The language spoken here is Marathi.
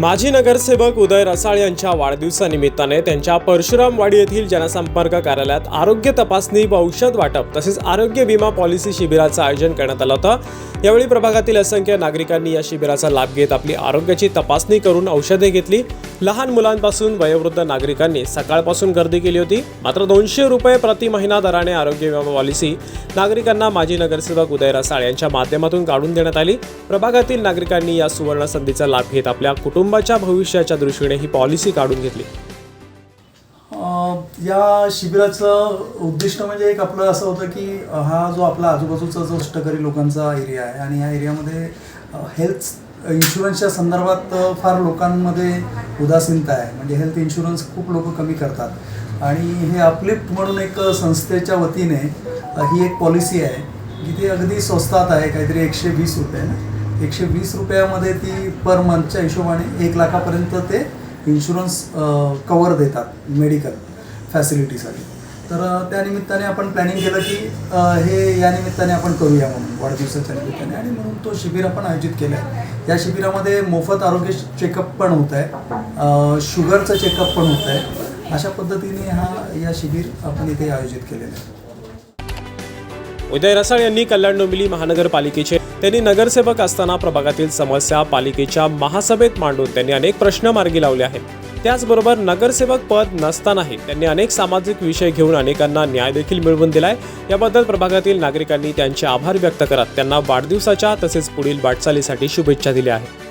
माजी नगरसेवक उदय रसाळ यांच्या वाढदिवसानिमित्ताने त्यांच्या परशुरामवाडी येथील जनसंपर्क कार्यालयात आरोग्य तपासणी व औषध वाटप तसेच आरोग्य विमा पॉलिसी शिबिराचं आयोजन करण्यात आलं होतं. यावेळी प्रभागातील असंख्य नागरिकांनी या शिबिराचा लाभ घेत आपली आरोग्याची तपासणी करून औषधे घेतली. लहान मुलांपासून वयोवृद्ध नागरिकांनी सकाळपासून गर्दी केली होती. मात्र दोनशे रुपये प्रति महिना दराने आरोग्य विमा पॉलिसी नागरिकांना माजी नगरसेवक उदय रसाळ यांच्या माध्यमातून काढून देण्यात आली. प्रभागातील नागरिकांनी या सुवर्ण संधीचा लाभ घेत आपल्या कुटुंबाच्या भविष्याच्या दृष्टीने ही पॉलिसी काढून घेतली. या शिबिराचं उद्दिष्ट म्हणजे एक आपलं असं होतं की हा जो आपला आजूबाजूचा जो अष्टकरी लोकांचा एरिया आहे आणि या एरियामध्ये हेल्थ इन्शुरन्सच्या संदर्भात फार लोकांमध्ये उदासीनता आहे. म्हणजे हेल्थ इन्शुरन्स खूप लोक कमी करतात. आणि हे अपलिफ्ट म्हणून एक संस्थेच्या वतीने ही एक पॉलिसी आहे की ती अगदी स्वस्तात आहे काहीतरी एकशे वीस रुपये ना. एकशे वीस रुपयामध्ये ती पर मंथच्या हिशोबाने एक लाखापर्यंत ते इन्शुरन्स कवर देतात मेडिकल फॅसिलिटीसाठी तर त्या निमित्ताने आपण प्लॅनिंग केलं की हे या निमित्ताने आपण करूया म्हणून वाढदिवसाच्या निमित्ताने. आणि म्हणून तो शिबिर आपण आयोजित केलं आहे या शिबिरामध्ये मोफत आरोग्य चेकअप पण होत आहे. शुगरचं चेकअप पण होत आहे. अशा पद्धतीने हा या शिबिर आपण इथे आयोजित केलेलं आहे. उदय रसाळ यांनी कल्याण डोंबिवली महानगरपालिकेचे त्यांनी नगरसेवक असताना प्रभागातील समस्या पालिकेच्या महासभेत मांडून त्यांनी अनेक प्रश्न मार्गी लावले आहेत. त्याचबरोबर नगरसेवक पद नसतानाही त्यांनी अनेक सामाजिक विषय घेऊन अनेकांना न्याय देखील मिळवून दिलाय. याबद्दल प्रभागातील नागरिकांनी त्यांचे आभार व्यक्त करत त्यांना वाढदिवसाच्या तसेच पुढील वाटचालीसाठी शुभेच्छा दिल्या आहेत.